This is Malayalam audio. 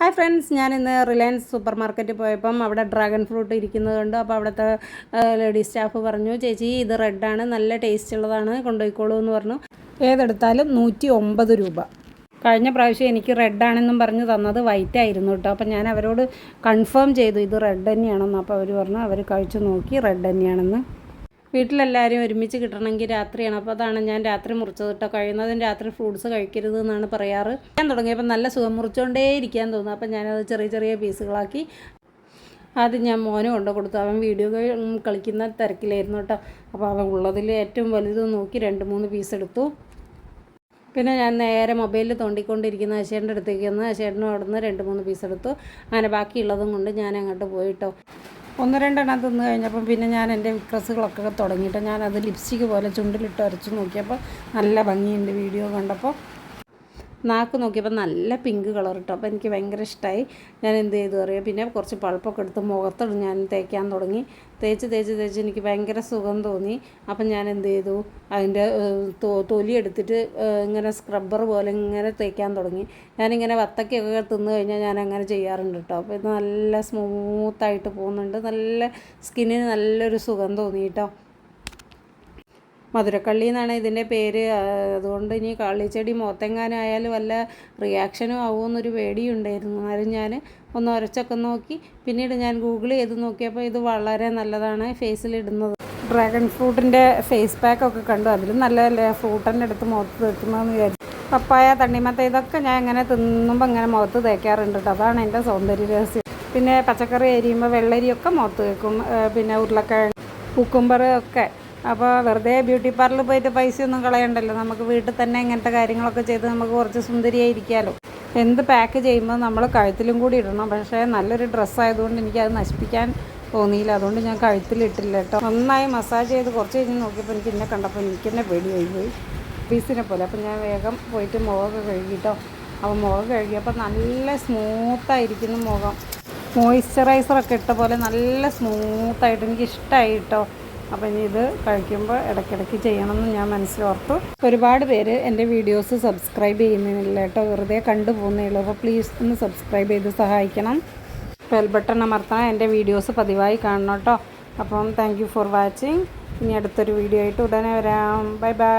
ഹായ് ഫ്രണ്ട്സ് ഞാൻ ഇന്ന് റിലയൻസ് സൂപ്പർ മാർക്കറ്റിൽ പോയപ്പം അവിടെ ഡ്രാഗൺ ഫ്രൂട്ട് ഇരിക്കുന്നതുകൊണ്ട് അപ്പോൾ അവിടുത്തെ ലേഡി സ്റ്റാഫ് പറഞ്ഞു ചേച്ചി ഇത് റെഡാണ് നല്ല ടേസ്റ്റ് ഉള്ളതാണ് കൊണ്ടുപോയിക്കോളൂ എന്ന് പറഞ്ഞു. ഏതെടുത്താലും നൂറ്റി ഒമ്പത് രൂപ. കഴിഞ്ഞ പ്രാവശ്യം എനിക്ക് റെഡാണെന്നും പറഞ്ഞ് തന്നത് വൈറ്റ് ആയിരുന്നു കേട്ടോ. അപ്പം ഞാൻ അവരോട് കൺഫേം ചെയ്തു ഇത് റെഡ് തന്നെയാണെന്ന്. അപ്പോൾ അവർ പറഞ്ഞു അവർ കഴിച്ചു നോക്കി റെഡ് തന്നെയാണെന്ന്. വീട്ടിലെല്ലാവരും ഒരുമിച്ച് കിട്ടണമെങ്കിൽ രാത്രിയാണ്. അപ്പോൾ അതാണ് ഞാൻ രാത്രി മുറിച്ചത് കേട്ടോ. കഴിയുന്നതും രാത്രി ഫ്രൂട്ട്സ് കഴിക്കരുത് എന്നാണ് പറയാറ്. ഞാൻ തുടങ്ങിയപ്പോൾ നല്ല സുഖം മുറിച്ചുകൊണ്ടേ ഇരിക്കാൻ തോന്നുന്നു. അപ്പോൾ ഞാനത് ചെറിയ ചെറിയ പീസുകളാക്കി. ആദ്യം ഞാൻ മോന് കൊണ്ട് കൊടുത്തു. അവൻ വീഡിയോ കളിക്കുന്ന തിരക്കിലായിരുന്നു കേട്ടോ. അപ്പോൾ അവൻ ഉള്ളതിൽ ഏറ്റവും വലുത് നോക്കി രണ്ട് മൂന്ന് പീസ് എടുത്തു. പിന്നെ ഞാൻ നേരെ മൊബൈലിൽ തോണ്ടിക്കൊണ്ടിരിക്കുന്ന അശേന്റെ അടുത്തേക്ക് വന്ന് അശേട്ടനും അവിടുന്ന് രണ്ട് മൂന്ന് പീസ് എടുത്തു. അങ്ങനെ ബാക്കിയുള്ളതും കൊണ്ട് ഞാൻ അങ്ങോട്ട് പോയിട്ടോ ഒന്ന് രണ്ടെണ്ണം തിന്ന് കഴിഞ്ഞപ്പം പിന്നെ ഞാൻ എന്റെ വിക്രസുകളൊക്കെ തുടങ്ങിയിട്ട് ഞാനത് ലിപ്സ്റ്റിക്ക് പോലെ ചുണ്ടിലിട്ട് അരച്ച് നോക്കിയപ്പോൾ നല്ല ഭംഗിയുണ്ട് വീഡിയോ കണ്ടപ്പോൾ. നാക്ക് നോക്കിയപ്പോൾ നല്ല പിങ്ക് കളർ ഇട്ടു അപ്പോൾ എനിക്ക് ഭയങ്കര ഇഷ്ടമായി ഞാൻ എന്ത് ചെയ്തു അറിയാം? പിന്നെ കുറച്ച് പൾപ്പൊക്കെ എടുത്ത് മുഖത്തോട് ഞാൻ തേക്കാൻ തുടങ്ങി. തേച്ച് തേച്ച് തേച്ച് എനിക്ക് ഭയങ്കര സുഖം തോന്നി. അപ്പം ഞാൻ എന്ത് ചെയ്തു? അതിന്റെ തൊലി എടുത്തിട്ട് ഇങ്ങനെ സ്ക്രബ്ബർ പോലെ ഇങ്ങനെ തേക്കാൻ തുടങ്ങി. ഞാനിങ്ങനെ വത്തക്കൊക്കെ തിന്ന് കഴിഞ്ഞാൽ ഞാൻ അങ്ങനെ ചെയ്യാറുണ്ട് കേട്ടോ അപ്പോൾ ഇത് നല്ല സ്മൂത്തായിട്ട് പോകുന്നുണ്ട്. നല്ല സ്കിന്നിന് നല്ലൊരു സുഖം തോന്നി കേട്ടോ മധുരക്കള്ളി എന്നാണ് ഇതിന്റെ പേര്. അതുകൊണ്ട് ഇനി കള്ളിച്ചെടി മുഖത്തെങ്ങാനായാലും വല്ല റിയാക്ഷനും ആവുമെന്നൊരു പേടിയുണ്ടായിരുന്നു. എന്നാലും ഞാൻ ഒന്ന് ഉരച്ചൊക്കെ നോക്കി. പിന്നീട് ഞാൻ ഗൂഗിൾ ചെയ്ത് നോക്കിയപ്പോൾ ഇത് വളരെ നല്ലതാണ് ഫേസിലിടുന്നത്. ഡ്രാഗൺ ഫ്രൂട്ടിന്റെ ഫേസ് പാക്കൊക്കെ കണ്ടു. അതിൽ നല്ല ഫ്രൂട്ടിന്റെ അടുത്ത് മുഖത്ത് തേക്കുന്നതെന്ന് വിചാരിച്ചു. പപ്പായ തണ്ണിമത്ത ഇതൊക്കെ ഞാൻ ഇങ്ങനെ തിന്നുമ്പോൾ ഇങ്ങനെ മുഖത്ത് തേക്കാറുണ്ട് കേട്ടോ. അതാണ് എന്റെ സൗന്ദര്യ രഹസ്യം. പിന്നെ പച്ചക്കറി അരിയുമ്പോൾ വെള്ളരിയൊക്കെ മുഖത്ത് തേക്കും പിന്നെ ഉരുളക്കിഴങ്ങ് കുക്കുംബർ ഒക്കെ. അപ്പോൾ വെറുതെ ബ്യൂട്ടി പാർലറിൽ പോയിട്ട് പൈസയൊന്നും കളയണ്ടല്ലോ. നമുക്ക് വീട്ടിൽ തന്നെ ഇങ്ങനത്തെ കാര്യങ്ങളൊക്കെ ചെയ്ത് നമുക്ക് കുറച്ച് സുന്ദരിയായിരിക്കാമല്ലോ എന്ത് പാക്ക് ചെയ്യുമ്പോൾ നമ്മൾ കഴുത്തിലും കൂടി ഇടണം. പക്ഷേ നല്ലൊരു ഡ്രസ്സായതുകൊണ്ട് എനിക്കത് നശിപ്പിക്കാൻ തോന്നിയില്ല. അതുകൊണ്ട് ഞാൻ കഴുത്തിലിട്ടില്ല കേട്ടോ. നന്നായി മസാജ് ചെയ്ത് കുറച്ച് കഴിഞ്ഞ് നോക്കിയപ്പോൾ എനിക്ക് എന്നെ കണ്ടപ്പോൾ എനിക്ക് തന്നെ പേടിയായി പോയി. പീസിനെ പോലെ. അപ്പോൾ ഞാൻ വേഗം പോയിട്ട് മുഖമൊക്കെ കഴുകിട്ടോ. അപ്പോൾ മുഖം കഴുകിയപ്പോൾ നല്ല സ്മൂത്തായിരിക്കുന്നു മുഖം. മോയ്സ്ചറൈസറൊക്കെ ഇട്ട പോലെ നല്ല സ്മൂത്തായിട്ട് എനിക്ക് ഇഷ്ടമായി കേട്ടോ. അപ്പം ഇനി ഇത് കഴിക്കുമ്പോൾ ഇടയ്ക്കിടയ്ക്ക് ചെയ്യണമെന്ന് ഞാൻ മനസ്സിലോർത്തു ഒരുപാട് പേര് എന്റെ വീഡിയോസ് സബ്സ്ക്രൈബ് ചെയ്യുന്നില്ല കേട്ടോ. വെറുതെ കണ്ടു പോകുന്നേ ഉള്ളൂ അപ്പോൾ പ്ലീസ് ഒന്ന് സബ്സ്ക്രൈബ് ചെയ്ത് സഹായിക്കണം. ബെൽ ബട്ടൺ അമർത്താൻ എന്റെ വീഡിയോസ് പതിവായി കാണണം കേട്ടോ. അപ്പം താങ്ക് ഫോർ വാച്ചിങ് ഇനി അടുത്തൊരു വീഡിയോ ആയിട്ട് ഉടനെ വരാം. Bye bye